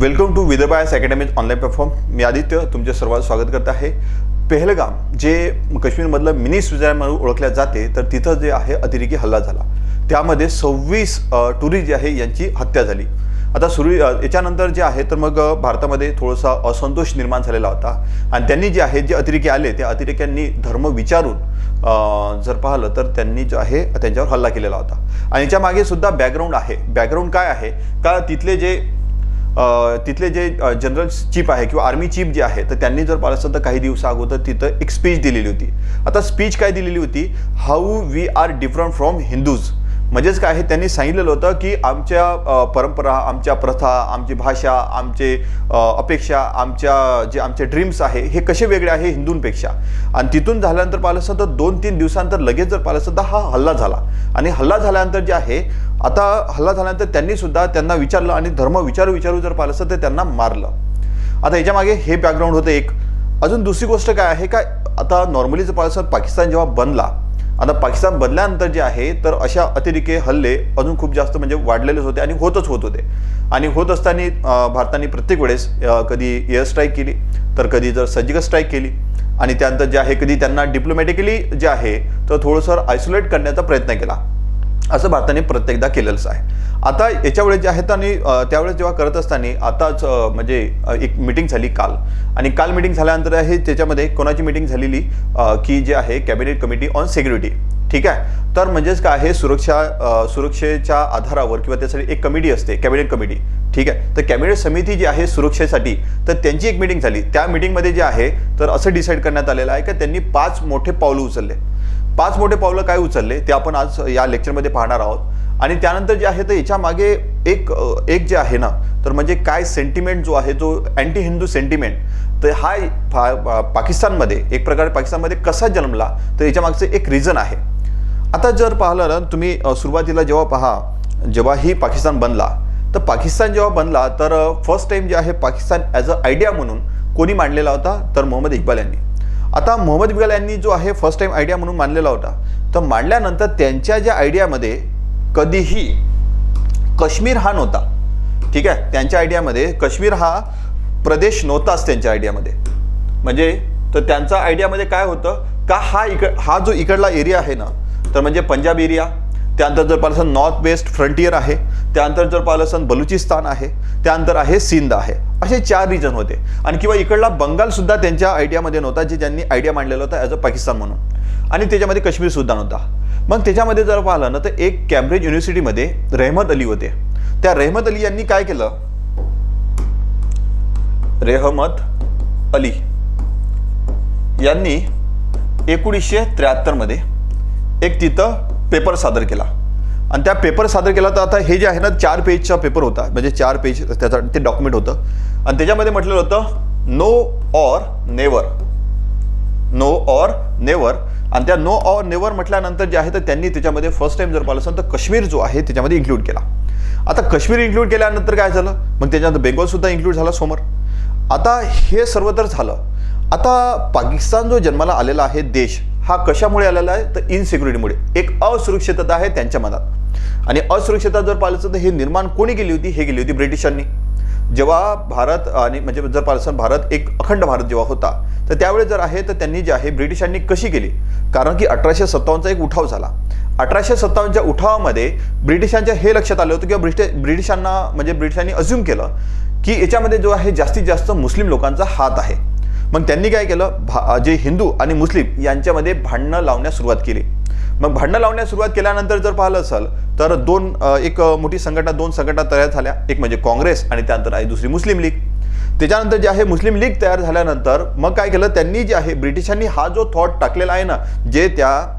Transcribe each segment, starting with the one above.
Welcome to विदर्भायस academy's online platform. मी आदित्य तुमचे सर्वात स्वागत करत आहे. पेहलगाम जे काश्मीरमधलं मिनी स्वित्झर्लंड म्हणून ओळखल्या जाते तर तिथं जे आहे अतिरेकी हल्ला झाला. त्यामध्ये सव्वीस टुरिस्ट जे आहे यांची हत्या झाली. आता सुरू याच्यानंतर जे आहे तर मग भारतामध्ये थोडासा असंतोष निर्माण झालेला होता. आणि त्यांनी जे आहे जे अतिरेकी आले त्या अतिरेक्यांनी धर्म विचारून जर पाहिलं तर त्यांनी जो आहे त्यांच्यावर हल्ला केलेला होता. आणि याच्या मागे सुद्धा बॅकग्राऊंड आहे. बॅकग्राऊंड काय आहे? का तिथले जे तिथले जे जनरल चीफ आहे किंवा आर्मी चीफ जे आहे तर त्यांनी जर पाहिलं असेल तर काही दिवसा अगोदर तिथं एक स्पीच दिलेली होती. आता स्पीच काय दिलेली होती? How we are different from Hindus म्हणजेच काय आहे त्यांनी सांगितलेलं होतं की आमच्या परंपरा आमच्या प्रथा आमची भाषा आमचे अपेक्षा आमच्या जे आमचे ड्रीम्स आहे हे कसे वेगळे आहे हिंदूंपेक्षा? आणि तिथून झाल्यानंतर पाहिलं असतं तर दोन तीन दिवसानंतर लगेच जर पाहिलं असतं तर हा हल्ला झाला. आणि हल्ला झाल्यानंतर जे आहे आता हल्ला झाल्यानंतर त्यांनी सुद्धा त्यांना विचारलं आणि धर्म विचारू विचारू जर पाहिलं असतं तर त्यांना मारलं. आता याच्यामागे हे बॅकग्राऊंड होतं एक. अजून दुसरी गोष्ट काय आहे का? आता नॉर्मली जर पाहिलं पाकिस्तान जेव्हा बनला आता पाकिस्तान बनल्यानंतर जे आहे तर अशा अतिरेकी हल्ले अजून खूप जास्त म्हणजे वाढलेलेच होते आणि होतच होत होते. आणि होत असताना भारताने प्रत्येक वेळेस कधी एअर स्ट्राईक केली तर कधी जर सर्जिकल स्ट्राईक केली. आणि त्यानंतर जे आहे कधी त्यांना डिप्लोमॅटिकली जे आहे तर थोडंसं आयसोलेट करण्याचा प्रयत्न केला. असं भारताने प्रत्येकदा केलेलंच आहे. आता याच्यावेळेस जे आहेत आणि त्यावेळेस जेव्हा करत असताना आताच म्हणजे एक मिटिंग झाली काल. आणि काल मिटिंग झाल्यानंतर आहे त्याच्यामध्ये कोणाची मिटिंग झालेली की जे आहे कॅबिनेट कमिटी ऑन सिक्युरिटी ठीक आहे? तर म्हणजेच काय आहे सुरक्षा सुरक्षेच्या आधारावर किंवा त्यासाठी एक कमिटी असते कॅबिनेट कमिटी ठीक आहे? तर कॅबिनेट समिती जी आहे सुरक्षेसाठी तर त्यांची एक मिटिंग झाली. त्या मिटिंगमध्ये जे आहे तर असं डिसाईड करण्यात आलेलं आहे की त्यांनी पाच मोठे पावलं उचलले. पाच मोठे पावलं काय उचलले ते आपण आज या लेक्चरमध्ये पाहणार आहोत. आणि त्यानंतर जे आहे तर याच्या मागे एक एक जे आहे ना तर म्हणजे काय सेंटिमेंट जो आहे जो अँटी हिंदू सेंटिमेंट तर हा पा- पाकिस्तानमध्ये एक प्रकारे पाकिस्तानमध्ये कसा जन्मला तर याच्या मागचं एक रिझन आहे. आता जर पाहिलं ना तुम्ही सुरुवातीला जेव्हा पहा जेव्हा ही पाकिस्तान बनला तर पाकिस्तान जेव्हा बनला तर फर्स्ट टाइम जे आहे पाकिस्तान ॲज अ आयडिया म्हणून कोणी मांडलेला होता तर मोहम्मद इक्बाल यांनी. आता मोहम्मद इक्बाल यांनी जो आहे फर्स्ट टाइम आयडिया म्हणून मांडलेला होता. तर मांडल्यानंतर त्यांच्या ज्या आयडियामध्ये कधीही काश्मीर हा नव्हता. ठीक आहे? त्यांच्या आयडियामध्ये काश्मीर हा प्रदेश नव्हताच त्यांच्या आयडियामध्ये म्हणजे तर त्यांचा आयडियामध्ये काय होतं? का हा इकड हा जो इकडला एरिया आहे ना तर म्हणजे पंजाब एरिया त्यानंतर जर पाहिलं नॉर्थ वेस्ट फ्रंटियर आहे. त्यानंतर जर पाहिलं असेल बलुचिस्तान आहे त्यानंतर आहे सिंध आहे. असे चार रिजन होते. आणि किंवा इकडला बंगालसुद्धा त्यांच्या आयडियामध्ये नव्हता जे ज्यांनी आयडिया मांडलेला होता ॲज अ पाकिस्तान म्हणून. आणि त्याच्यामध्ये काश्मीरसुद्धा नव्हता. मग त्याच्यामध्ये जर पाहिलं ना तर एक कॅम्ब्रिज युनिव्हर्सिटीमध्ये रेहमत अली होते. त्या रेहमत अली यांनी काय केलं? रेहमत अली यांनी एकोणीसशे त्र्याहत्तरमध्ये एक तिथं पेपर सादर केला. आणि त्या पेपर सादर केला तर आता हे जे आहे ना चार पेजचा पेपर होता. म्हणजे चार पेज त्याचा ते डॉक्युमेंट होतं. आणि त्याच्यामध्ये म्हटलेलं होतं no or never no or never आणि त्या नो ऑर नेवर म्हटल्यानंतर जे आहे तर त्यांनी त्याच्यामध्ये फर्स्ट टाइम जर पाहिलं असेल तर काश्मीर जो आहे त्याच्यामध्ये इन्क्लूड केला. आता काश्मीर इन्क्लूड केल्यानंतर काय झालं? मग त्याच्यानंतर बेंगॉलसुद्धा इन्क्लूड झाला समोर आता हे सर्व तर झालं. आता पाकिस्तान जो जन्माला आलेला आहे देश हा कशामुळे आलेला आहे? तर इनसिक्युरिटीमुळे एक असुरक्षितता आहे त्यांच्या मनात. आणि असुरक्षितता जर पाहिलं तर हे निर्माण कोणी केली होती? हे केली होती ब्रिटिशांनी. जेव्हा भारत आणि म्हणजे जर पाहिलं भारत एक अखंड भारत जेव्हा होता तर त्यावेळेस जर आहे तर त्यांनी जे आहे ब्रिटिशांनी कशी केली? कारण की अठराशे सत्तावन्नचा एक उठाव झाला. अठराशे सत्तावन्नच्या उठावामध्ये ब्रिटिशांच्या हे लक्षात आलं होतं किंवा ब्रिटिश ब्रिटिशांना म्हणजे ब्रिटिशांनी अज्युम केलं की याच्यामध्ये जो आहे जास्तीत जास्त मुस्लिम लोकांचा हात आहे. मग त्यांनी काय केलं? भा जे हिंदू आणि मुस्लिम यांच्यामध्ये भांडणं लावण्यास सुरुवात केली. मग भांडणं लावण्यास सुरुवात केल्यानंतर जर पाहिलं असेल तर दोन एक मोठी संघटना दोन संघटना तयार झाल्या. एक म्हणजे काँग्रेस आणि त्यानंतर आहे दुसरी मुस्लिम लीग. त्याच्यानंतर जे आहे मुस्लिम लीग तयार झाल्यानंतर मग काय केलं? त्यांनी जे आहे ब्रिटिशांनी हा जो थॉट टाकलेला आहे ना जे त्या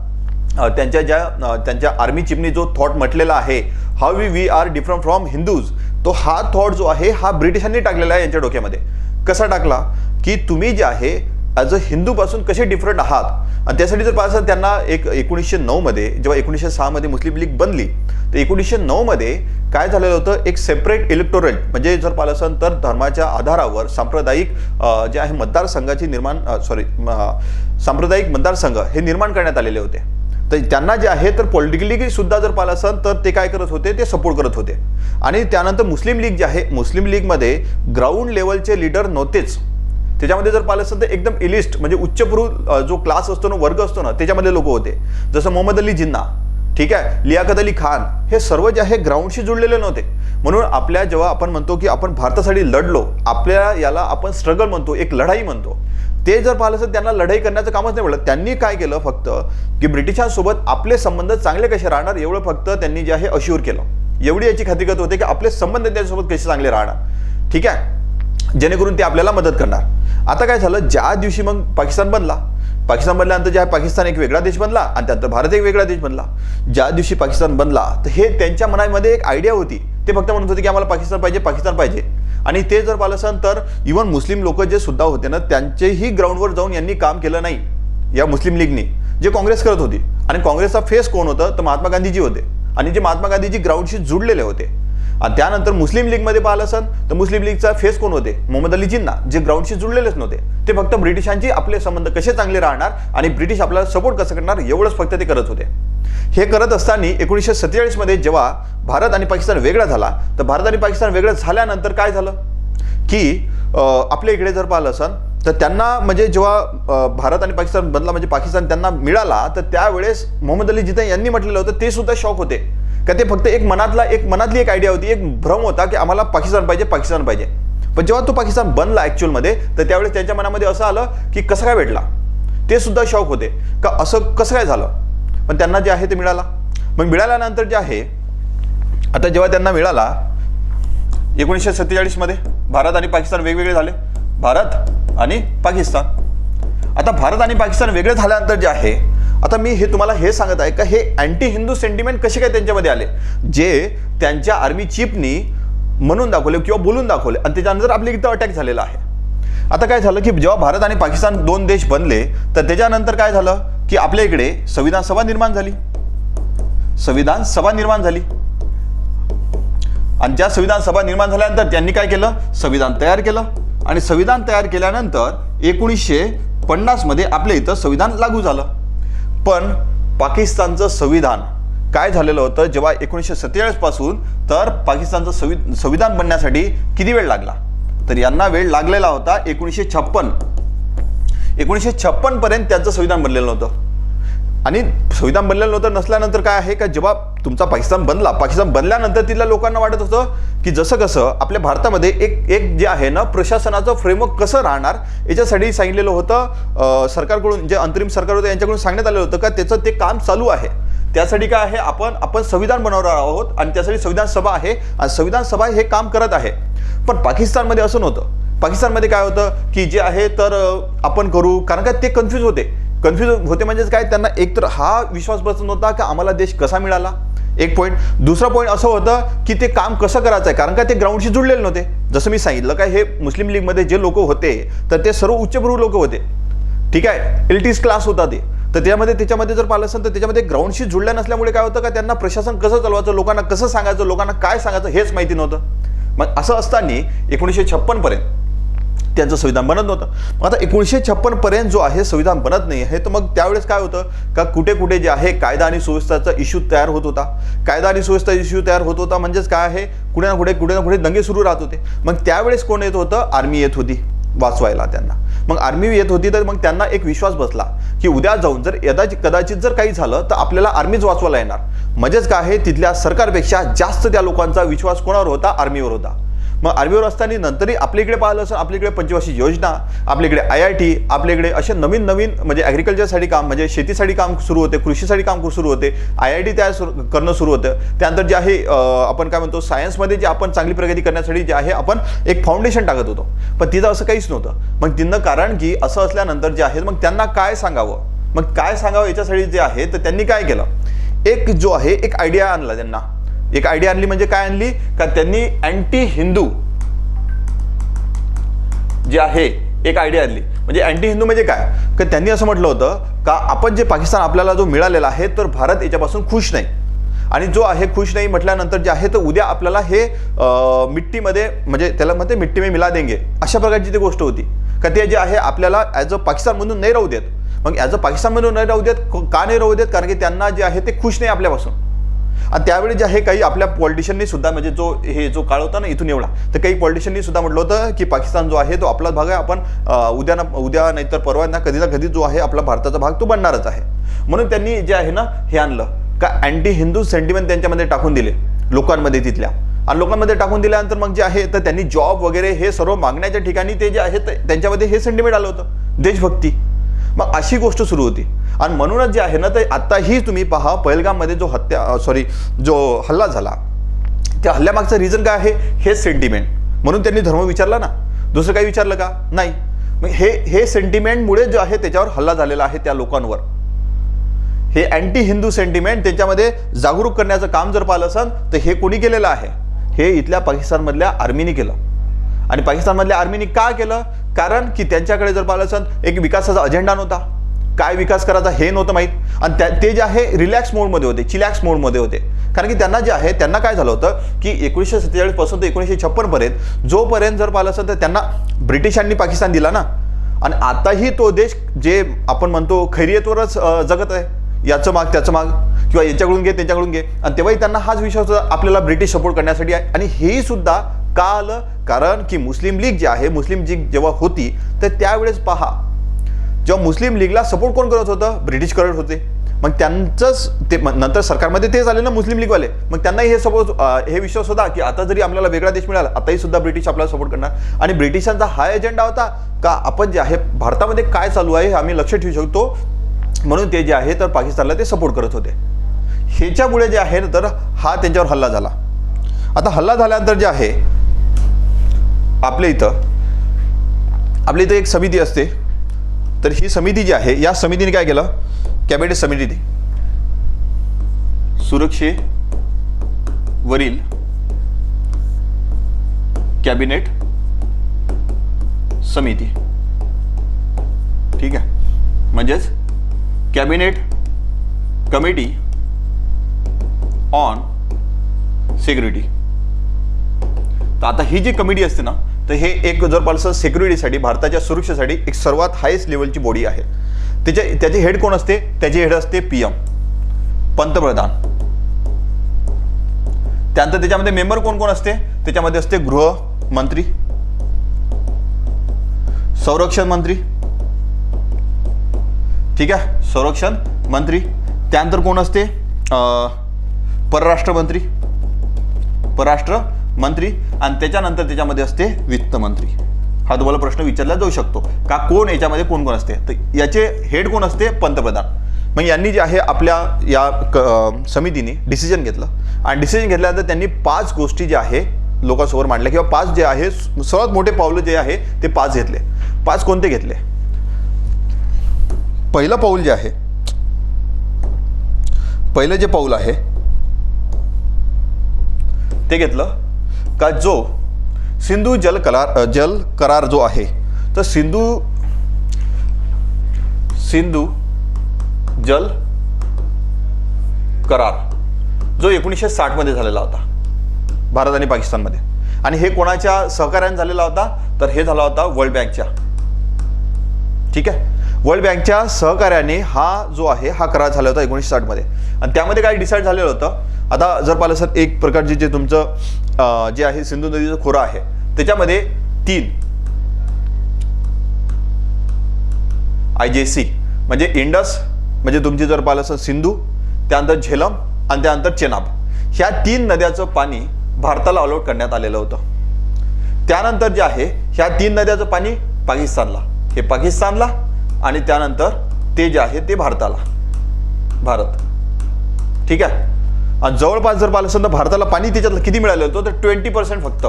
त्यांच्या ज्या त्यांच्या आर्मी चिमनी जो थॉट म्हटलेला आहे how we we are different from Hindus तो हा थॉट जो आहे हा ब्रिटिशांनी टाकलेला आहे यांच्या डोक्यामध्ये. कसा टाकला की तुम्ही जे आहे ॲज अ हिंदूपासून कसे डिफरंट आहात? आणि त्यासाठी जर पाहिलं असेल त्यांना एक एकोणीसशे नऊमध्ये जेव्हा एकोणीसशे सहामध्ये मुस्लिम लीग बनली तर एकोणीसशे नऊमध्ये काय झालेलं होतं? एक सेपरेट इलेक्टोरेट म्हणजे जर पाहिलं असेल तर धर्माच्या आधारावर सांप्रदायिक जे आहे मतदारसंघाची निर्माण सॉरी सांप्रदायिक मतदारसंघ हे निर्माण करण्यात आलेले होते. तर त्यांना जे आहे तर पॉलिटिकली सुद्धा जर पाहिलं असेल तर ते काय करत होते? ते सपोर्ट करत होते. आणि त्यानंतर मुस्लिम लीग जे आहे मुस्लिम लीगमध्ये ग्राउंड लेवलचे लीडर नव्हतेच. त्याच्यामध्ये जर पाहिलं असेल तर एकदम इलिस्ट म्हणजे उच्चभ्रू जो क्लास असतो ना वर्ग असतो ना त्याच्यामध्ये लोक होते. जसं मोहम्मद अली जिन्ना ठीक आहे? लियाकत अली खान हे सर्व जे आहे ग्राउंडशी जुळलेले नव्हते. म्हणून आपल्या जेव्हा आपण म्हणतो की आपण भारतासाठी लढलो आपल्या याला आपण स्ट्रगल म्हणतो एक लढाई म्हणतो. ते जर पाहिलं तर त्यांना लढाई करण्याचं कामच नाही पडलं. त्यांनी काय केलं फक्त की ब्रिटिशांसोबत आपले संबंध चांगले कसे राहणार एवढं फक्त त्यांनी जे आहे अश्युअर केलं. एवढी याची खात्री करत होते की आपले संबंध त्यांच्यासोबत कसे चांगले राहणार. ठीक आहे? जेणेकरून ते आपल्याला मदत करणार. आता काय झालं? ज्या दिवशी मग पाकिस्तान बनला पाकिस्तान बनल्यानंतर जे आहे पाकिस्तान एक वेगळा देश बनला आणि त्यानंतर भारत एक वेगळा देश बनला. ज्या दिवशी पाकिस्तान बनला तर हे त्यांच्या मनामध्ये एक आयडिया होती. ते फक्त म्हणत होते की आम्हाला पाकिस्तान पाहिजे पाकिस्तान पाहिजे. आणि ते जर पाहिलं असेल तर इव्हन मुस्लिम लोक जे सुद्धा होते ना त्यांचेही ग्राउंडवर जाऊन यांनी काम केलं नाही या मुस्लिम लीगनी जे काँग्रेस करत होती. आणि काँग्रेसचा फेस कोण होतं? तर महात्मा गांधीजी होते. आणि जे महात्मा गांधीजी ग्राउंडशी जुडलेले होते. त्यानंतर मुस्लिम लीगमध्ये पाहिलं असेल तर मुस्लिम लीगचा फेस कोण होते? मोहम्मद अली जिन्ना जे ग्राउंडशी जुळलेलेच नव्हते. ते फक्त ब्रिटिशांची आपले संबंध कसे चांगले राहणार आणि ब्रिटिश आपल्याला सपोर्ट कसं करणार एवढंच फक्त ते करत होते. हे करत असताना एकोणीसशे सत्तेचाळीसमध्ये जेव्हा भारत आणि पाकिस्तान वेगळा झाला तर भारत आणि पाकिस्तान वेगळं झाल्यानंतर काय झालं? की आपल्या इकडे जर पाहिलं असेल तर त्यांना म्हणजे जेव्हा भारत आणि पाकिस्तान बनला म्हणजे पाकिस्तान त्यांना मिळाला तर त्यावेळेस मोहम्मद अली जिता यांनी म्हटलेलं होतं ते सुद्धा शॉक होते. का ते फक्त एक मनातला एक मनातली एक आयडिया होती एक भ्रम होता की आम्हाला पाकिस्तान पाहिजे पाकिस्तान पाहिजे. पण जेव्हा तो पाकिस्तान बनला ॲक्च्युअलमध्ये तर त्यावेळेस त्यांच्या मनामध्ये असं आलं की कसं काय भेटला? ते सुद्धा शॉक होते. का असं कसं काय झालं? पण त्यांना जे आहे ते मिळाला. मग मिळाल्यानंतर जे आहे आता जेव्हा त्यांना मिळाला एकोणीसशे सत्तेचाळीसमध्ये भारत आणि पाकिस्तान वेगवेगळे झाले. भारत आणि पाकिस्तान. आता भारत आणि पाकिस्तान वेगळे झाल्यानंतर जे आहे आता मी हे तुम्हाला हे सांगत आहे का हे अँटी हिंदू सेंटिमेंट कसे काय त्यांच्यामध्ये आले? जे त्यांच्या आर्मी चीफनी म्हणून दाखवले किंवा बोलून दाखवले आणि त्याच्यानंतर आपल्या इथं अटॅक झालेला आहे. आता काय झालं की जेव्हा भारत आणि पाकिस्तान दोन देश बनले तर त्याच्यानंतर काय झालं की आपल्या इकडे संविधान सभा निर्माण झाली. संविधान सभा निर्माण झाली. आणि ज्या संविधान सभा निर्माण झाल्यानंतर त्यांनी काय केलं? संविधान तयार केलं. आणि संविधान तयार केल्यानंतर एकोणीसशे पन्नासमध्ये आपल्या इथं संविधान लागू झालं. पण पाकिस्तानचं संविधान. काय झालेलं होतं? जेव्हा एकोणीसशे सत्तेचाळीसपासून तर पाकिस्तानचं संवि संविधान बनण्यासाठी किती वेळ लागला? तर यांना वेळ लागलेला होता एकोणीसशे छप्पन. एकोणीसशे छप्पनपर्यंत त्यांचं संविधान बनलेलं नव्हतं. आणि संविधान बनलेलं नव्हतं नसल्यानंतर काय आहे का जेव्हा तुमचा पाकिस्तान बनला पाकिस्तान बनल्यानंतर तिथल्या लोकांना वाटत होतं की जसं कसं आपल्या भारतामध्ये एक एक जे आहे ना प्रशासनाचं फ्रेमवर्क कसं राहणार याच्यासाठी सांगितलेलं होतं सरकारकडून जे अंतरिम सरकार होतं यांच्याकडून सांगण्यात आलेलं होतं का त्याचं ते काम चालू आहे. त्यासाठी काय आहे आपण आपण संविधान बनवणार आहोत आणि त्यासाठी संविधान सभा आहे आणि संविधान सभा हे काम करत आहे. पण पाकिस्तानमध्ये असं नव्हतं. पाकिस्तानमध्ये काय होतं की जे आहे तर आपण करू कारण का ते कन्फ्यूज होते. कन्फ्यूज होते म्हणजेच काय? त्यांना एक तर हा विश्वास बसत नव्हता की आम्हाला देश कसा मिळाला? एक पॉईंट दुसरा पॉईंट असं होतं की ते काम कसं करायचं आहे कारण का ते ग्राउंडशी जुळलेले नव्हते. जसं मी सांगितलं काय हे मुस्लिम लीगमध्ये जे लोक होते तर ते सर्व उच्चभ्रू लोक होते. ठीक आहे? एलटीस क्लास होता ते. तर त्यामध्ये त्याच्यामध्ये जर पाहिलं असेल तर त्याच्यामध्ये ग्राउंडशी जुळल्या नसल्यामुळे काय होतं का त्यांना प्रशासन कसं चालवायचं लोकांना कसं सांगायचं लोकांना काय सांगायचं हेच माहिती नव्हतं. मग असं असताना एकोणीसशे छप्पन पर्यंत त्यांचं संविधान बनत नव्हतं. मग आता एकोणीसशे छप्पन पर्यंत जो आहे संविधान बनत नाही आहे तर मग त्यावेळेस काय होतं? का कुठे कुठे जे आहे कायदा आणि सुव्यवस्थाचा इश्यू तयार होत होता. कायदा आणि सुव्यवस्था इश्यू तयार होत होता म्हणजेच काय आहे? कुठे ना कुठे कुठे ना कुठे दंगे सुरू राहत होते. मग त्यावेळेस कोण येत होतं? आर्मी येत होती वाचवायला त्यांना. मग आर्मी येत होती तर मग त्यांना एक विश्वास बसला की उद्या जाऊन जर यदाचित कदाचित जर काही झालं तर आपल्याला आर्मीच वाचवायला येणार. म्हणजेच काय आहे? तिथल्या सरकारपेक्षा जास्त त्या लोकांचा विश्वास कोणावर होता? आर्मीवर होता. मग आर्मीवर असताना नंतरही आपल्याकडे पाहिलं असं आपल्याकडे पंचवार्षिक योजना आपल्याकडे आय आय टी आपल्याकडे असे नवीन नवीन म्हणजे ॲग्रिकल्चरसाठी काम म्हणजे शेतीसाठी काम सुरू होते कृषीसाठी काम सुरू होते आय आय टी तयार करणं सुरू होतं. त्यानंतर जे आहे आपण काय म्हणतो सायन्समध्ये जे आपण चांगली प्रगती करण्यासाठी जे आहे आपण एक फाउंडेशन टाकत होतो. पण तिथं असं काहीच नव्हतं. मग तिनं कारण की असं असल्यानंतर जे आहे मग त्यांना काय सांगावं? मग काय सांगावं याच्यासाठी जे आहे तर त्यांनी काय केलं? एक जो आहे एक आयडिया आणला त्यांना. एक आयडिया आणली म्हणजे काय आणली? का त्यांनी अँटी हिंदू जे आहे एक आयडिया आणली. म्हणजे अँटी हिंदू म्हणजे काय? का त्यांनी असं म्हटलं होतं का आपण जे पाकिस्तान आपल्याला जो मिळालेला आहे तर भारत याच्यापासून खुश नाही. आणि जो आहे खुश नाही म्हटल्यानंतर जे आहे तर उद्या आपल्याला हे मिट्टीमध्ये म्हणजे त्याला म्हणते मिट्टी में मिला देंगे. अशा प्रकारची ती गोष्ट होती. का ते जे आहे आपल्याला ॲज अ पाकिस्तानमधून नाही राहू देत. मग ॲज अ पाकिस्तानमधून नाही राहू देत का नाही राहू देत? कारण की त्यांना जे आहे ते खुश नाही आपल्यापासून. आणि त्यावेळी जे आहे काही आपल्या पॉलिटिशियननी सुद्धा म्हणजे जो हे जो काळ होता ना इथून एवढा तर काही पॉलिटिशियननी सुद्धा म्हटलं होतं की पाकिस्तान जो आहे तो आपला भाग आहे आपण उद्या ना उद्या नाहीतर परवा ना कधी ना कधी जो आहे आपला भारताचा भाग तो बनणारच आहे. म्हणून त्यांनी जे आहे ना हे आणलं. का अँटी हिंदू सेंटिमेंट त्यांच्यामध्ये टाकून दिले लोकांमध्ये तिथल्या. आणि लोकांमध्ये टाकून दिल्यानंतर मग जे आहे तर त्यांनी जॉब वगैरे हे सर्व मागण्याच्या ठिकाणी ते जे आहे त्यांच्यामध्ये हे सेंटिमेंट आलं होतं. देशभक्ती. मग अशी गोष्ट सुरू होती. आणि म्हणूनच जे आहे ना ते आत्ताही तुम्ही पहा पहिलगाममध्ये जो हत्या सॉरी जो हल्ला झाला त्या हल्ल्यामागचं रिझन काय आहे? हे सेंटिमेंट म्हणून त्यांनी धर्म विचारला ना. दुसरं काही विचारलं का? नाही. मग हे हे सेंटिमेंटमुळे जो आहे त्याच्यावर हल्ला झालेला आहे त्या लोकांवर. हे अँटी हिंदू सेंटिमेंट त्याच्यामध्ये जागरूक करण्याचं काम जर पाहिलं असेल तर हे कोणी केलेलं आहे? हे इथल्या पाकिस्तानमधल्या आर्मीनी केलं. आणि पाकिस्तानमधल्या आर्मीनी का केलं? कारण की त्यांच्याकडे जर पाहिलं असेल एक विकासाचा अजेंडा नव्हता. काय विकास करायचा हे नव्हतं माहीत. आणि त्या ते जे आहे रिलॅक्स मोडमध्ये होते चिलॅक्स मोडमध्ये होते. कारण की त्यांना जे आहे त्यांना काय झालं होतं की एकोणीसशे सत्तेचाळीसपासून ते एकोणीसशे छप्पनपर्यंत जोपर्यंत जर पाहिलं असेल तर त्यांना ब्रिटिशांनी पाकिस्तान दिला ना. आणि आताही तो देश जे आपण म्हणतो खैरियतवरच जगत आहे. याचं माग त्याचं माग. किंवा याच्याकडून घे त्याच्याकडून घे. आणि तेव्हाही त्यांना हाच विश्वास होता आपल्याला ब्रिटिश सपोर्ट करण्यासाठी आहे. आणि हेही सुद्धा का आलं कारण की मुस्लिम लीग जे आहे मुस्लिम लीग जेव्हा होती तर त्यावेळेस पहा जेव्हा मुस्लिम लीगला सपोर्ट कोण करत होतं? ब्रिटिश करत होते. मग त्यांचंच ते नंतर सरकारमध्ये तेच आले ना मुस्लिम लीगवाले. मग त्यांनाही हे सपोज हे विश्वास होता की आता जरी आपल्याला वेगळा देश मिळाला आताही सुद्धा ब्रिटिश आपल्याला सपोर्ट करणार. आणि ब्रिटिशांचा हा एजेंडा होता का आपण जे आहे भारतामध्ये काय चालू आहे हे आम्ही लक्ष ठेवू शकतो. म्हणून ते जे आहे तर पाकिस्तानला ते सपोर्ट करत होते. ह्याच्यामुळे जे आहे ना तर हा त्यांच्यावर हल्ला झाला. आता हल्ला झाल्यानंतर जे आहे आपल्या इथं आपल्या इथं एक समिती असते. तर ही समिती जी आहे या समितीने काय केलं? कॅबिनेट समिती सुरक्षेवरील कॅबिनेट समिती. ठीक आहे? म्हणजेच कॅबिनेट कमिटी ऑन सिक्युरिटी. तर आता ही जी कमिटी असते ना तर हे एक जर पाहिलं सिक्युरिटीसाठी भारताच्या सुरक्षेसाठी एक सर्वात हायेस्ट लेवलची बॉडी आहे. त्याच्या त्याचे हेड कोण असते? त्याचे हेड असते पी एम पंतप्रधान. त्यानंतर त्याच्यामध्ये मेंबर कोण कोण असते? त्याच्यामध्ये असते गृहमंत्री संरक्षण मंत्री. ठीक आहे? संरक्षण मंत्री. त्यानंतर कोण असते? परराष्ट्र मंत्री. परराष्ट्र मंत्री आणि त्याच्यानंतर त्याच्यामध्ये असते वित्त मंत्री हा तुम्हाला प्रश्न विचारला जाऊ शकतो. का कोण याच्यामध्ये कोण कोण असते? तर याचे हेड कोण असते? पंतप्रधान. मग यांनी जे आहे आपल्या या क समितीने डिसिजन घेतलं. आणि डिसिजन घेतल्यानंतर त्यांनी पाच गोष्टी ज्या आहे लोकांसमोर मांडल्या किंवा पाच जे आहे सर्वात मोठे पावलं जे आहे ते पाच घेतले. पाच कोणते घेतले? पहिलं पाऊल जे आहे पहिलं जे पाऊल आहे ते घेतलं. का जो सिंधू जल करार जल करार जो आहे तर सिंधू सिंधू जल करार जो एकोणीसशे साठमध्ये झालेला होता भारत आणि पाकिस्तानमध्ये. आणि हे कोणाच्या सहकार्याने झालेला होता? तर हे झाला होता वर्ल्ड बँकच्या. ठीक आहे? वर्ल्ड बँकच्या सहकार्याने हा जो आहे हा करार झाला होता एकोणीसशे साठमध्ये आणि त्यामध्ये काय डिसाईड झालेलं होतं? आता जर पाहिलं सर एक प्रकारचे जे तुमचं जे आहे सिंधू नदीचं खोरं आहे त्याच्यामध्ये तीन आय जे सी म्हणजे इंडस म्हणजे तुमची जर पाहिलं सर सिंधू त्यानंतर झेलम आणि त्यानंतर चेनाब. ह्या तीन नद्याचं पाणी भारताला अलॉट करण्यात आलेलं होतं. त्यानंतर जे आहे ह्या तीन नद्याचं पाणी पाकिस्तानला. हे पाकिस्तानला आणि त्यानंतर ते जे आहे ते भारताला. भारत. ठीक आहे? आणि जवळपास जर पाहिलं असेल तर भारताला पाणी त्याच्यातलं किती मिळालं होतं तर ट्वेंटी पर्सेंट फक्त.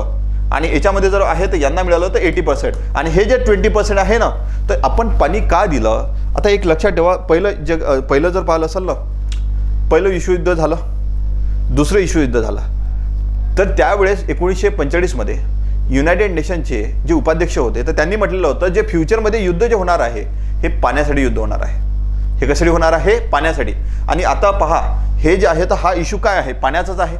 आणि याच्यामध्ये जर आहे तर यांना मिळालं होतं एटी पर्सेंट आणि हे जे ट्वेंटी पर्सेंट आहे ना तर आपण पाणी का दिलं? आता एक लक्षात ठेवा पहिलं जग पहिलं जर पाहिलं असेल ना पहिलं विश्वयुद्ध झालं दुसरं विश्वयुद्ध झालं. तर त्यावेळेस एकोणीसशे पंचेचाळीसमध्ये युनायटेड नेशनचे जे उपाध्यक्ष होते तर त्यांनी म्हटलेलं होतं जे फ्युचरमध्ये युद्ध जे होणार आहे हे पाण्यासाठी युद्ध होणार आहे. हे कशासाठी होणार आहे? पाण्यासाठी. आणि आता पहा हे जे आहे तर हा इश्यू काय आहे? पाण्याचाच आहे.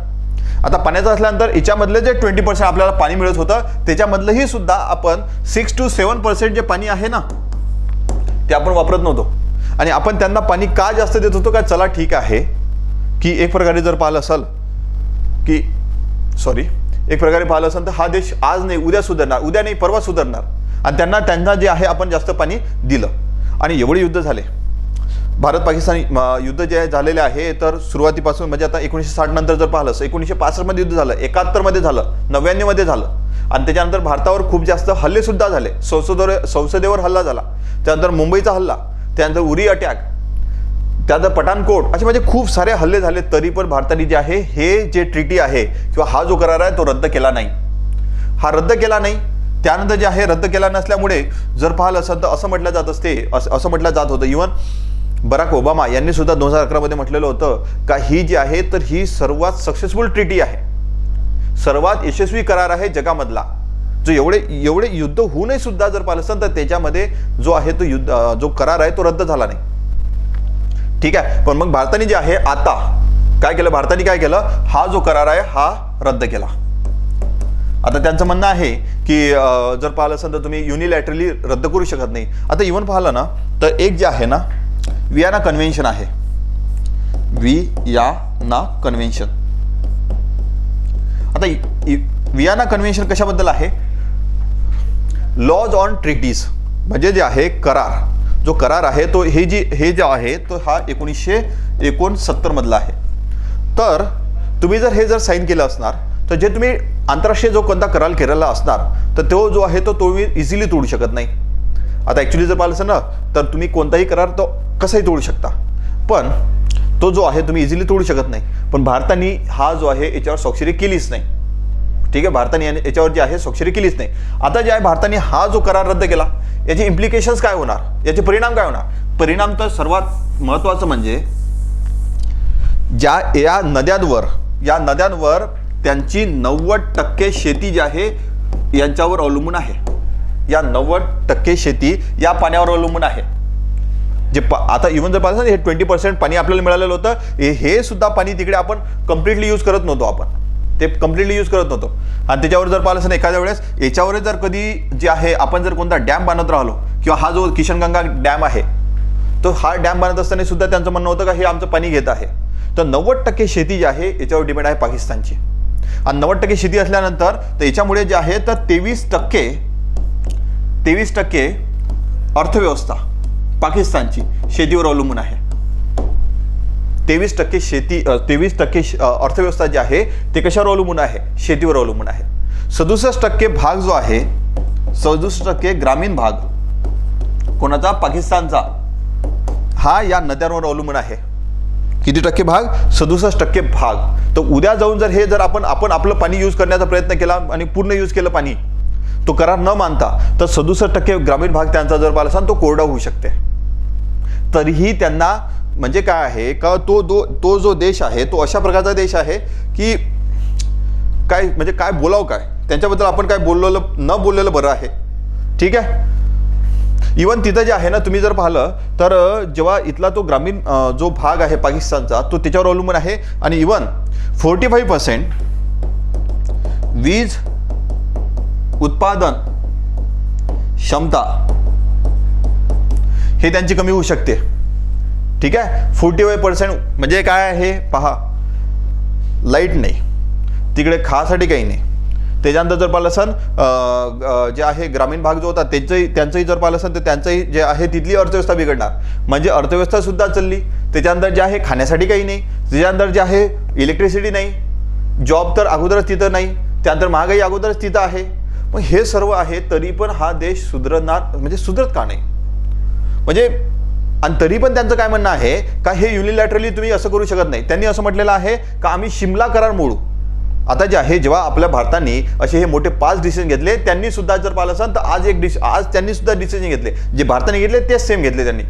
आता पाण्याचा असल्यानंतर याच्यामधलं जे ट्वेंटी पर्सेंट आपल्याला पाणी मिळत होतं त्याच्यामधलंही सुद्धा आपण सिक्स टू सेवन पर्सेंट जे पाणी आहे ना ते आपण वापरत नव्हतो. आणि आपण त्यांना पाणी का जास्त देत होतो का चला ठीक आहे. की एक प्रकारे जर पाहिलं असाल की सॉरी एक प्रकारे पाहिलं असेल तर हा देश आज नाही उद्या सुधारणार उद्या नाही परवा सुधारणार. आणि त्यांना त्यांना जे आहे आपण जास्त पाणी दिलं. आणि एवढे युद्ध झाले. भारत पाकिस्तान युद्ध जे झालेले आहे तर सुरुवातीपासून म्हणजे आता एकोणीसशे साठ नंतर जर पाहिलं असं एकोणीसशे पासष्टमध्ये युद्ध झालं एकाहत्तरमध्ये झालं नव्याण्णवमध्ये झालं आणि त्याच्यानंतर भारतावर खूप जास्त हल्लेसुद्धा झाले. संसदेवर संसदेवर हल्ला झाला त्यानंतर मुंबईचा हल्ला त्यानंतर उरी अटॅक त्यानंतर पठाणकोट असे म्हणजे खूप सारे हल्ले झाले तरी पण भारताने जे आहे हे जे ट्रिटी आहे किंवा हा जो करार आहे तो रद्द केला नाही. हा रद्द केला नाही त्यानंतर जे आहे रद्द केला नसल्यामुळे जर पाहिलं असेल तर असं म्हटलं जात असते असं असं म्हटलं जात होतं. इवन बराक ओबामा यांनी सुद्धा दोन हजार अकरामध्ये म्हटलेलं होतं का ही जी आहे तर ही सर्वात सक्सेसफुल ट्रिटी आहे. सर्वात यशस्वी करार आहे जगामधला. जो एवढे एवढे युद्ध होऊनही सुद्धा जर पाहिलं असेल तर त्याच्यामध्ये जो आहे तो युद्ध जो करार आहे तो रद्द झाला नाही. ठीक आहे? पण मग भारताने जे आहे आता काय केलं? भारताने काय केलं? हा जो करार आहे हा रद्द केला. आता त्यांचं म्हणणं आहे की जर पाहिलं असेल तर तुम्ही युनिलॅटरली रद्द करू शकत नाही. आता इव्हन पाहिलं ना तर एक जे आहे ना वियाना कन्व्हेन्शन आहे. Vienna convention. आता वियाना कन्व्हेन्शन कशाबद्दल आहे? लॉज ऑन ट्रिटीज म्हणजे जे आहे करार. जो करार आहे तो हे जी हे जे आहे तो हा एकोणीसशे एकोणसत्तर मधला आहे. तर तुम्ही जर हे जर साईन केलं असणार तर जे तुम्ही आंतरराष्ट्रीय जो कोणता करार केलेला असणार तर तो जो आहे तो तुम्ही इझिली तोडू शकत नाही. आता ॲक्च्युली जर पाहिलं असेल ना तर तुम्ही कोणताही करार तो कसंही तोडू शकता. पण तो जो आहे तुम्ही इझिली तोडू शकत नाही. पण भारताने हा जो आहे याच्यावर स्वाक्षरी केलीच नाही. ठीक आहे? भारताने याच्यावर जे आहे स्वाक्षरी केलीच नाही. आता जे आहे भारताने हा जो करार रद्द केला याचे इम्प्लिकेशन्स काय होणार? याचे परिणाम काय होणार? परिणाम तर सर्वात महत्त्वाचं म्हणजे ज्या या नद्यांवर या नद्यांवर त्यांची नव्वद टक्के शेती जी आहे यांच्यावर अवलंबून आहे. या नव्वद टक्के शेती या पाण्यावर अवलंबून आहे. जे प आता इव्हन जर पाहिलं हे ट्वेंटी पर्सेंट पाणी आपल्याला मिळालेलं होतं. हे सुद्धा पाणी तिकडे आपण कम्प्लिटली यूज करत नव्हतो आपण. ते कम्प्लिटली यूज करत नव्हतो. आणि त्याच्यावर जर पाहिलं असं ना एखाद्या वेळेस याच्यावर जर कधी जे आहे आपण जर कोणता डॅम बांधत राहिलो किंवा हा जो किशनगंगा डॅम आहे तो हा डॅम बांधत असताना सुद्धा त्यांचं म्हणणं होतं का हे आमचं पाणी घेत आहे. तर नव्वद टक्के शेती जी आहे याच्यावर डिपेंड आहे पाकिस्तानची. आणि नव्वद टक्के शेती असल्यानंतर तर याच्यामुळे जे आहे तर तेवीस टक्के तेवीस टक्के अर्थव्यवस्था पाकिस्तानची शेतीवर अवलंबून आहे. तेवीस टक्के शेती तेवीस टक्के अर्थव्यवस्था जी आहे ते कशावर अवलंबून आहे? शेतीवर अवलंबून आहे. सदुसष्ट टक्के भाग जो आहे सदुसष्ट टक्के ग्रामीण भाग कोणाचा? पाकिस्तानचा. हा या नद्यांवर अवलंबून आहे. किती टक्के भाग? सदुसष्ट टक्के भाग. तर उद्या जाऊन जर हे जर आपण आपण आपलं पाणी यूज करण्याचा प्रयत्न केला आणि पूर्ण यूज केलं पाणी तो करार न मानता तर सदुसष्ट टक्के ग्रामीण भाग त्यांचा जर पाहिला असाल तो कोरडा होऊ शकते. तरीही त्यांना म्हणजे काय आहे का तो दो तो जो देश आहे तो अशा प्रकारचा देश आहे की काय म्हणजे काय बोलावं काय? त्यांच्याबद्दल आपण काय बोललेलं न बोललेलं बरं आहे. ठीक आहे? इवन तिथं जे आहे ना तुम्ही जर पाहिलं तर जेव्हा इथला तो ग्रामीण जो भाग आहे पाकिस्तानचा तो त्याच्यावर अवलंबून आहे. आणि इवन फोर्टी फाईव्ह पर्सेंट वीज उत्पादन क्षमता हे त्यांची कमी होऊ शकते. ठीक आहे? फोर्टी फाय पर्सेंट म्हणजे काय आहे? पहा. लाइट नाही. तिकडे खासाठी काही नाही. त्याच्यानंतर जर पाहिलं असेल जे आहे ग्रामीण भाग जो होता त्यांचंही त्यांचंही जर पाहिलं असेल तर त्यांचंही जे आहे तिथली अर्थव्यवस्था बिघडणार. म्हणजे अर्थव्यवस्थासुद्धा चालली. त्याच्यानंतर जे आहे खाण्यासाठी काही नाही. त्याच्यानंतर जे आहे इलेक्ट्रिसिटी नाही. जॉब तर अगोदरच तिथं नाही. त्यानंतर महागाई अगोदरच तिथं आहे. मग हे सर्व आहे तरी पण हा देश सुधरणार म्हणजे सुधरत का नाही? म्हणजे आणि तरी पण त्यांचं काय म्हणणं आहे का हे युनिलॅटरली तुम्ही असं करू शकत नाही. त्यांनी असं म्हटलेलं आहे का आम्ही शिमला करार मोडू. आता जे आहे जेव्हा आपल्या भारताने असे हे मोठे पाच डिसिजन घेतले त्यांनी सुद्धा जर पाहिलं असेल तर आज एक डिस आज त्यांनी सुद्धा डिसिजन घेतले. जे भारताने घेतले तेच सेम घेतले त्यांनी.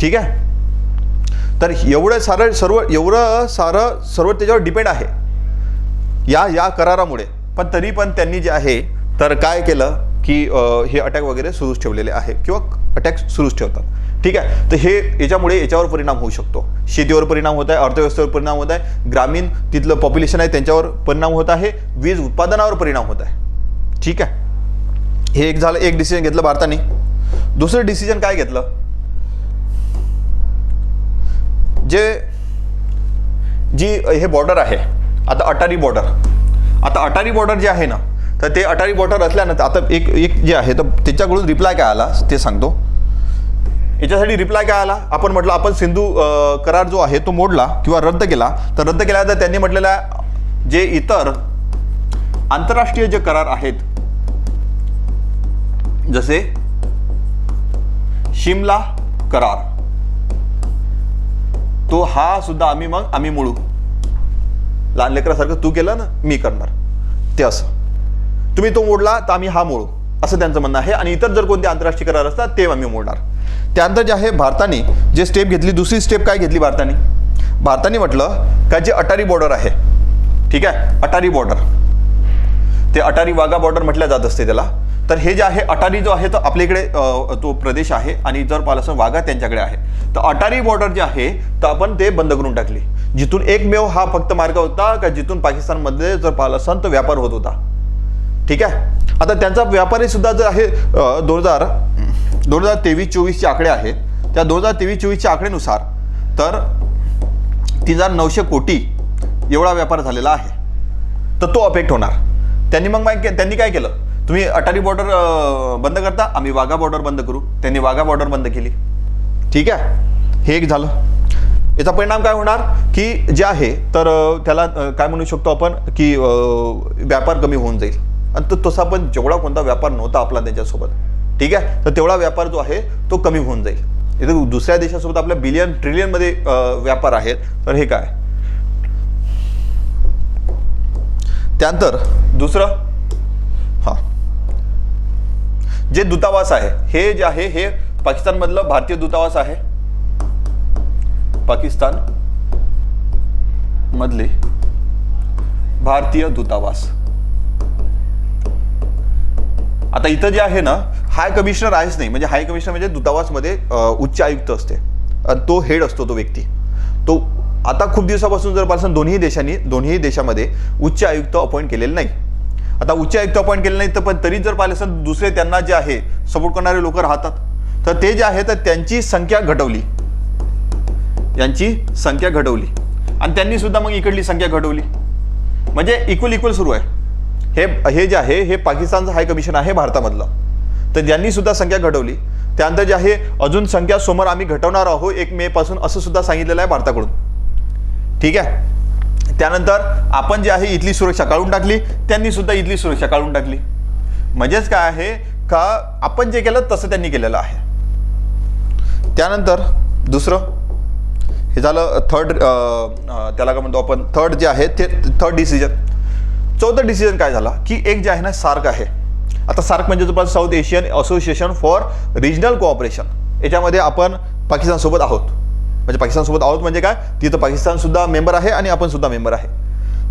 ठीक आहे? तर एवढं सारं सर्व एवढं सारं सर्व त्याच्यावर डिपेंड आहे. या या करारामुळे. पण तरी पण त्यांनी जे आहे तर काय केलं? की हे अटॅक वगैरे सुरूच ठेवलेले आहे किंवा अटॅक सुरूच ठेवतात. ठीक आहे? तर हे याच्यामुळे याच्यावर परिणाम होऊ शकतो. शेतीवर परिणाम होत आहे अर्थव्यवस्थेवर परिणाम होत आहे ग्रामीण तिथलं पॉप्युलेशन आहे त्यांच्यावर परिणाम होत आहे वीज उत्पादनावर परिणाम होत आहे. ठीक आहे? हे एक झालं एक डिसिजन घेतलं भारताने. दुसरं डिसिजन काय घेतलं? जे जी हे बॉर्डर आहे. आता अटारी बॉर्डर आता अटारी बॉर्डर जे आहे ना तर ते अटारी बॉर्डर असल्यानंतर आता एक एक जे आहे तर त्याच्याकडून रिप्लाय काय आला? ते सांगतो. याच्यासाठी रिप्लाय काय आला? आपण म्हटलं आपण सिंधू करार जो आहे तो मोडला किंवा रद्द केला. तर रद्द केला तर त्यांनी म्हटलेल्या जे इतर आंतरराष्ट्रीय जे करार आहेत जसे शिमला करार तो हा सुद्धा आम्ही मग आम्ही मोडू. लहान लेकरासारखं तू केलं ना मी करणार. ते असं. तुम्ही तो मोडला तर आम्ही हा मोडू असं त्यांचं म्हणणं आहे. आणि इतर जर कोणते आंतरराष्ट्रीय करार असतात ते आम्ही मोडणार. त्यानंतर जे आहे भारताने जे स्टेप घेतली दुसरी स्टेप काय घेतली भारताने? भारताने म्हटलं का जे अटारी बॉर्डर आहे ठीक आहे अटारी बॉर्डर ते अटारी वाघा बॉर्डर म्हटलं जात असते त्याला. तर हे जे आहे अटारी जो आहे तो आपल्या इकडे तो प्रदेश आहे. आणि जर पाहिलं असं वाघा त्यांच्याकडे आहे. तर अटारी बॉर्डर जे आहे तर आपण ते बंद करून टाकली. जिथून एकमेव हा फक्त मार्ग होता का जिथून पाकिस्तानमध्ये जर पाहिलं असं तर व्यापार होत होता. ठीक आहे? आता त्यांचा व्यापारी सुद्धा जर आहे दोन हजार दोन हजार तेवीस चोवीसचे आकडे आहेत. त्या दोन हजार तेवीस चोवीसच्या आकडेनुसार तर तीन हजार नऊशे कोटी एवढा व्यापार झालेला आहे. तर तो अफेक्ट होणार. त्यांनी मग माहिती त्यांनी काय केलं? तुम्ही अटारी बॉर्डर बंद करता आम्ही वाघा बॉर्डर बंद करू. त्यांनी वाघा बॉर्डर बंद केली. ठीक आहे? हे एक झालं. याचा परिणाम काय होणार? की जे आहे तर त्याला काय म्हणू शकतो आपण? की व्यापार कमी होऊन जाईल. आणि तो तसा पण जेवढा कोणता व्यापार नव्हता आपला त्यांच्यासोबत. ठीक आहे? तर तेवढा व्यापार जो आहे तो कमी होऊन जाईल. इथं दुसऱ्या देशासोबत आपल्या बिलियन ट्रिलियनमध्ये व्यापार आहेत. तर हे काय? त्यानंतर दुसरं हां. जे दूतावास आहे हे जे आहे हे पाकिस्तानमधलं भारतीय दूतावास आहे. पाकिस्तान मधले भारतीय दूतावास. आता इथं जे आहे ना हाय कमिशनर आहेच नाही. म्हणजे हाय कमिशनर म्हणजे दूतावासमध्ये उच्च आयुक्त असते. आणि तो हेड असतो तो व्यक्ती. तो आता खूप दिवसापासून जर पासून दोन्ही देशांनी दोन्ही देशामध्ये उच्च आयुक्त अपॉइंट केलेले नाही. आता उच्च आयुक्त अपॉइंट केले नाही तर पण तरी जर पाहिलं असेल दुसरे त्यांना जे आहे सपोर्ट करणारे लोक राहतात. तर ते जे आहे तर त्यांची संख्या घटवली. यांची संख्या घडवली आणि त्यांनी सुद्धा मग इकडली संख्या घडवली म्हणजे इक्वल इक्वल सुरू आहे. हे हे जे आहे हे पाकिस्तानचं हाय कमिशन आहे भारतामधलं. तर ज्यांनी सुद्धा संख्या घडवली त्यानंतर जे आहे अजून संख्या समोर आम्ही घटवणार आहोत एक मे पासून असं सुद्धा सांगितलेलं आहे भारताकडून. ठीक आहे? त्यानंतर आपण जे आहे इथली सुरक्षा काढून टाकली त्यांनी सुद्धा इथली सुरक्षा काढून टाकली. म्हणजेच काय आहे का आपण जे केलं तसं त्यांनी केलेलं आहे. त्यानंतर दुसरं हे झालं थर्ड त्याला काय म्हणतो आपण थर्ड जे आहे ते थर्ड डिसिजन चौथं डिसिजन काय झाला? की एक जे आहे ना सार्क आहे. आता सार्क म्हणजे तुम्हाला South Asian association for regional cooperation याच्यामध्ये आपण पाकिस्तानसोबत आहोत. म्हणजे पाकिस्तानसोबत आहोत म्हणजे काय? तिथं पाकिस्तानसुद्धा मेंबर आहे आणि आपण सुद्धा मेंबर आहे.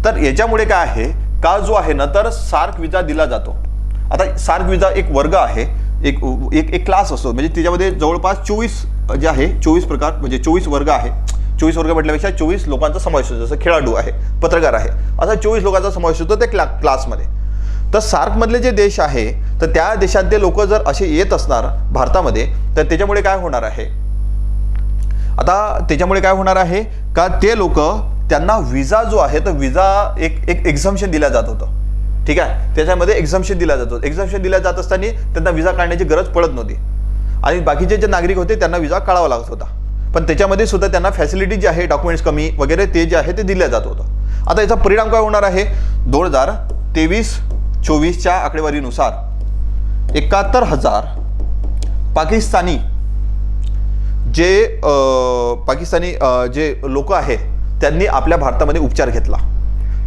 तर याच्यामुळे काय आहे? का जो आहे ना तर सार्क विजा दिला जातो. आता सार्क विजा एक वर्ग आहे. एक एक एक क्लास असतो. म्हणजे त्याच्यामध्ये जवळपास चोवीस जे आहे चोवीस प्रकार म्हणजे चोवीस वर्ग आहे. चोवीस वर्ग म्हटल्यापेक्षा चोवीस लोकांचा समावेश होतो. जसं खेळाडू आहे पत्रकार आहे. असा चोवीस लोकांचा समावेश होतो त्या क्ला क्लासमध्ये. तर सार्कमधले जे देश आहे तर त्या देशातले लोक जर असे येत असणार भारतामध्ये तर त्याच्यामुळे काय होणार आहे? आता त्याच्यामुळे काय होणार आहे? का ते लोक त्यांना विजा जो आहे तर विजा एक एक एक्झाम्शन दिल्या जात होतं. ठीक आहे? त्याच्यामध्ये एक्झाम्शन दिला जात होतं. एक्झाम्शन दिल्या जात असताना त्यांना विजा काढण्याची गरज पडत नव्हती. आणि बाकीचे जे नागरिक होते त्यांना विजा काढावा लागत होता. पण त्याच्यामध्ये सुद्धा त्यांना फॅसिलिटी जी आहे डॉक्युमेंट्स कमी वगैरे ते जे आहे ते दिलं जात होतं. आता याचा परिणाम काय होणार आहे? दोन हजार तेवीस चोवीसच्या आकडेवारीनुसार एकाहत्तर हजार पाकिस्तानी जे पाकिस्तानी जे लोक आहेत त्यांनी आपल्या भारतामध्ये उपचार घेतला.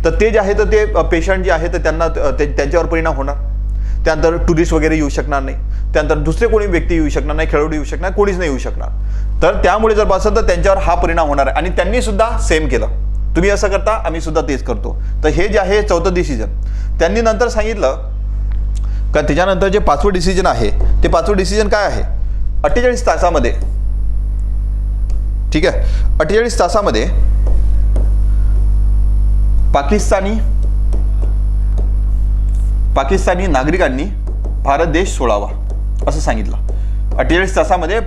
तर ते जे आहे तर ते पेशंट जे आहे तर त्यांना त्यांच्यावर परिणाम होणार. त्यानंतर टुरिस्ट वगैरे येऊ शकणार नाही. त्यानंतर दुसरे कोणी व्यक्ती येऊ शकणार नाही खेळाडू येऊ शकणार कोणीच नाही येऊ शकणार. तर त्यामुळे जर बसेल तर त्यांच्यावर हा परिणाम होणार आहे. आणि त्यांनी सुद्धा सेम केलं. तुम्ही असं करता आम्ही सुद्धा तेच करतो. तर हे जे आहे चौथं डिसिजन त्यांनी नंतर सांगितलं का त्याच्यानंतर जे पाचवं डिसिजन आहे ते पाचवं डिसिजन काय आहे? अठ्ठेचाळीस तासामध्ये. ठीक आहे? अठ्ठेचाळीस तासामध्ये पाकिस्तानी पाकिस्तानी नागरिकांनी भारत देश सोडावा असं सांगितलं. अठ्ठेचाळीस तासामध्ये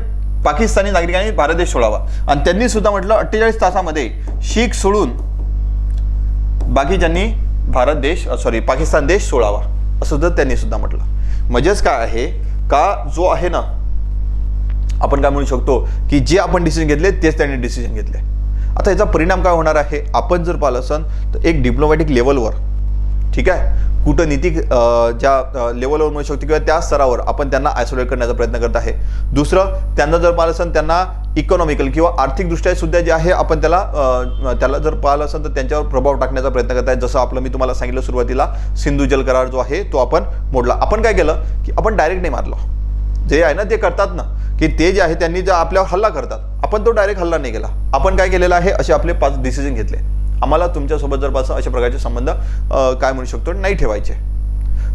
पाकिस्तानी नागरिकांनी भारत देश सोडावा. आणि त्यांनी सुद्धा म्हटलं अठ्ठेचाळीस तासामध्ये शीख सोडून बाकीच्यांनी भारत देश सॉरी पाकिस्तान देश सोडावा. असं सुद्धा त्यांनी सुद्धा म्हटलं. म्हणजेच काय आहे? का जो आहे ना आपण काय म्हणू शकतो की जे आपण डिसिजन घेतले तेच त्यांनी डिसिजन घेतले. आता याचा परिणाम काय होणार आहे? आपण जर पाहिलं असन तर एक डिप्लोमॅटिक लेवलवर ठीक आहे? कूटनीतिक ज्या लेवलवर म्हणू शकतो किंवा त्या स्तरावर आपण त्यांना आयसोलेट करण्याचा प्रयत्न करत आहे. दुसरं त्यांना जर पाहिलं असेल त्यांना इकॉनॉमिकल किंवा आर्थिकदृष्ट्या सुद्धा जे आहे आपण त्याला त्याला जर पाहिलं असेल तर त्यांच्यावर प्रभाव टाकण्याचा प्रयत्न करत आहे. जसं आपलं मी तुम्हाला सांगितलं सुरुवातीला सिंधू जल करार जो आहे तो आपण मोडला. आपण काय केलं की आपण डायरेक्ट नाही मारलं. जे आहे ना ते करतात ना. की ते जे आहे त्यांनी जे आपल्यावर हल्ला करतात आपण तो डायरेक्ट हल्ला नाही केला. आपण काय केलेलं आहे असे आपले पाच डिसिजन घेतले. आम्हाला तुमच्यासोबत जर पास अशा प्रकारचे संबंध काय म्हणू शकतो नाही ठेवायचे.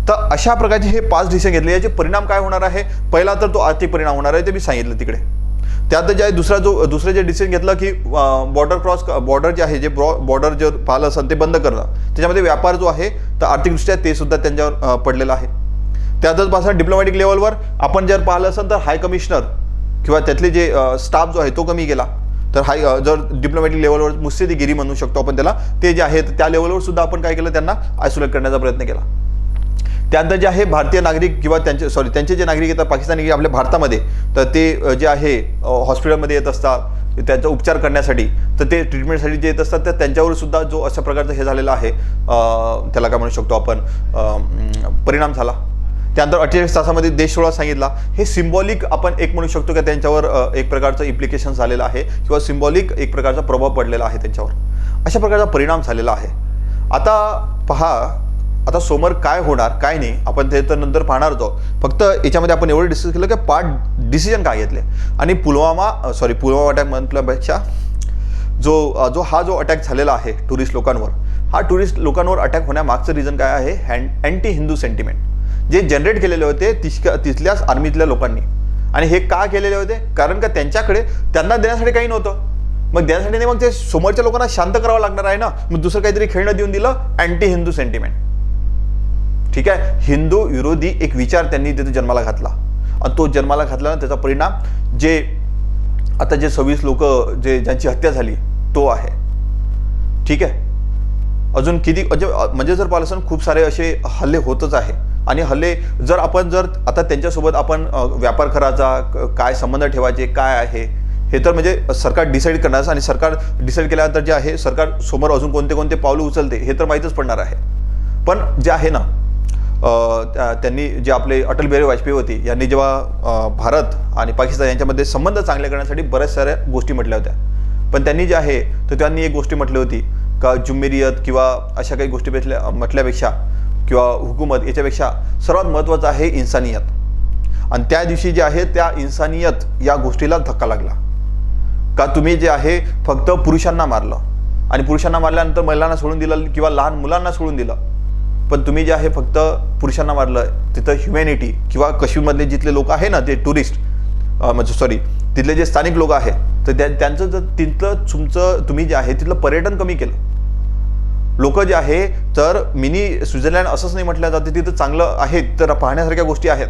तर अशा प्रकारचे हे पाच डिसिजन घेतले याचे परिणाम काय होणार आहे? पहिला तर तो आर्थिक परिणाम होणार आहे ते मी सांगितलं तिकडे. त्यात जे आहे दुसरा जो दुसरं जे डिसिजन घेतलं की बॉर्डर क्रॉस बॉर्डर जे आहे जे बॉर्डर जे पाहिलं असेल ते बंद करणं. त्याच्यामध्ये व्यापार जो आहे तर आर्थिकदृष्ट्या ते सुद्धा त्यांच्यावर पडलेलं आहे. त्यातच पासून डिप्लोमॅटिक लेवलवर आपण जर पाहिलं असेल तर हाय कमिशनर किंवा त्यातले जे स्टाफ जो आहे तो कमी गेला. तर हाय जर डिप्लोमॅटिक लेवलवर मुस्सेदीगिरी म्हणू शकतो आपण त्याला ते जे आहे त्या लेवलवर सुद्धा आपण काय केलं त्यांना आयसोलेट करण्याचा प्रयत्न केला. त्यानंतर जे आहे भारतीय नागरिक किंवा त्यांचे सॉरी त्यांचे जे नागरिक येतात पाकिस्तानी आपल्या भारतामध्ये तर ते जे आहे हॉस्पिटलमध्ये येत असतात त्यांचा उपचार करण्यासाठी तर ते ट्रीटमेंटसाठी जे येत असतात तर त्यांच्यावर सुद्धा जो अशा प्रकारचं हे झालेलं आहे त्याला काय म्हणू शकतो आपण परिणाम झाला. त्यानंतर अठ्ठेचाळीस तासामध्ये देश सोळा सांगितला. हे सिम्बॉलिक आपण एक म्हणू शकतो की त्यांच्यावर एक प्रकारचं इम्प्लिकेशन झालेलं आहे किंवा सिम्बॉलिक एक प्रकारचा प्रभाव पडलेला आहे त्यांच्यावर. अशा प्रकारचा परिणाम झालेला आहे. आता पहा आता समोर काय होणार काय नाही आपण ते तर नंतर पाहणार आहोत. फक्त याच्यामध्ये आपण एवढं डिस्कस केलं की पार्ट डिसिजन काय घेतले. आणि पुलवामा सॉरी पुलवामा अटॅक म्हटल्यापेक्षा जो जो हा जो अटॅक झालेला आहे टुरिस्ट लोकांवर हा टुरिस्ट लोकांवर अटॅक होण्यामागचं रिझन काय आहे? हँड अँटी हिंदू सेंटिमेंट जे जनरेट केलेले होते तिशक्या तिथल्याच आर्मीतल्या लोकांनी. आणि हे का केलेले होते? कारण का त्यांच्याकडे त्यांना देण्यासाठी काही नव्हतं. मग देण्यासाठी नाही मग ते समोरच्या लोकांना शांत करावं लागणार आहे ना? मग दुसरं काहीतरी खेळणं देऊन दिलं अँटी हिंदू सेंटिमेंट ठीक आहे? हिंदू विरोधी एक विचार त्यांनी तिथे जन्माला घातला. आणि तो जन्माला घातला त्याचा परिणाम जे आता जे सव्वीस लोक जे ज्यांची हत्या झाली तो आहे. ठीक आहे? अजून किती म्हणजे, म्हणजे जर पाहिलं असं खूप सारे असे हल्ले होतच आहे. आणि हल्ले जर आपण जर आता त्यांच्यासोबत आपण व्यापार करायचा काय संबंध ठेवायचे काय आहे हे तर म्हणजे सरकार डिसाईड करणार आणि सरकार डिसाईड केल्यानंतर जे आहे सरकार समोर अजून कोणते कोणते पावलं उचलते हे तर माहीतच पडणार आहे. पण जे आहे ना त्या- त्यांनी जे आपले अटल बिहारी वाजपेयी होते यांनी जेव्हा भारत आणि पाकिस्तान यांच्यामध्ये संबंध चांगले करण्यासाठी बऱ्याच साऱ्या गोष्टी म्हटल्या होत्या. पण त्यांनी जे आहे तर त्यांनी एक गोष्टी म्हटली होती का जुम्मेरियत किंवा अशा काही गोष्टी भेटल्या म्हटल्यापेक्षा किंवा हुकूमत याच्यापेक्षा सर्वात महत्त्वाचं आहे इन्सानियत. आणि त्या दिवशी जे आहे त्या इन्सानियत या गोष्टीला धक्का लागला. का तुम्ही जे आहे फक्त पुरुषांना मारलं. आणि पुरुषांना मारल्यानंतर महिलांना सोडून दिलं किंवा लहान मुलांना सोडून दिलं. पण तुम्ही जे आहे फक्त पुरुषांना मारलं तिथं ह्युमॅनिटी किंवा काश्मीरमधले जिथले लोक आहे ना ते टुरिस्ट म्हणजे सॉरी तिथले जे स्थानिक लोक आहेत तर त्या त्यांचं जर तिथलं तुमचं तुम्ही जे आहे तिथलं पर्यटन कमी केलं. लोक जे आहे तर मिनी स्वित्झर्लंड असंच नाही म्हटलं जाते तिथं चांगलं आहे तर पाहण्यासारख्या गोष्टी आहेत.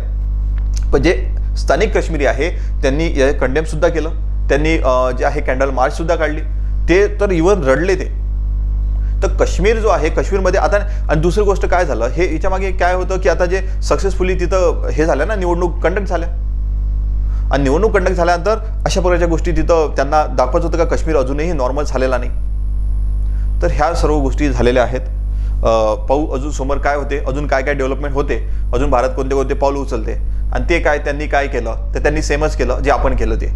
पण जे स्थानिक काश्मीरी आहे त्यांनी कंडेमसुद्धा केलं. त्यांनी जे आहे कॅन्डल मार्च सुद्धा काढली. ते तर इवन रडले ते. तर काश्मीर जो आहे काश्मीरमध्ये आता आणि दुसरी गोष्ट काय झालं हे याच्या मागे काय होतं की आता जे सक्सेसफुली तिथं हे झालं ना निवडणूक कंडक्ट झाल्या. आणि निवडणूक कंडक्ट झाल्यानंतर अशा प्रकारच्या गोष्टी तिथं त्यांना दाखवत होतं का काश्मीर अजूनही नॉर्मल झालेला नाही. तर ह्या सर्व गोष्टी झालेल्या आहेत. पाऊ अजून समोर काय होते? अजून काय काय डेव्हलपमेंट होते? अजून भारत कोणते कोणते पाऊल उचलते? आणि ते काय त्यांनी काय केलं? तर त्यांनी सेमच केलं जे आपण केलं ते.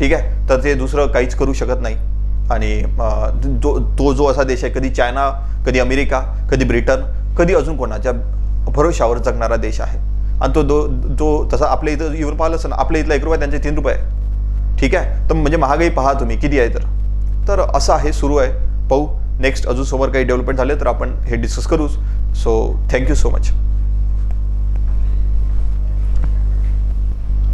ठीक आहे? तर ते दुसरं काहीच करू शकत नाही. आणि जो तो जो असा देश आहे कधी चायना कधी अमेरिका कधी ब्रिटन कधी अजून कोणाच्या भरोशावर जगणारा देश आहे. आणि तो दो जो तसा आपल्या इथं युरोप आलं असं आपल्या इथला एक रुपये त्यांचे तीन रुपये ठीक आहे? तर म्हणजे महागाई पहा तुम्ही किती आहे तर? तर असं आहे सुरू आहे. पाहू. नेक्स्ट अजून समोर काही डेव्हलपमेंट झाले तर आपण हे डिस्कस करूच. So thank you so much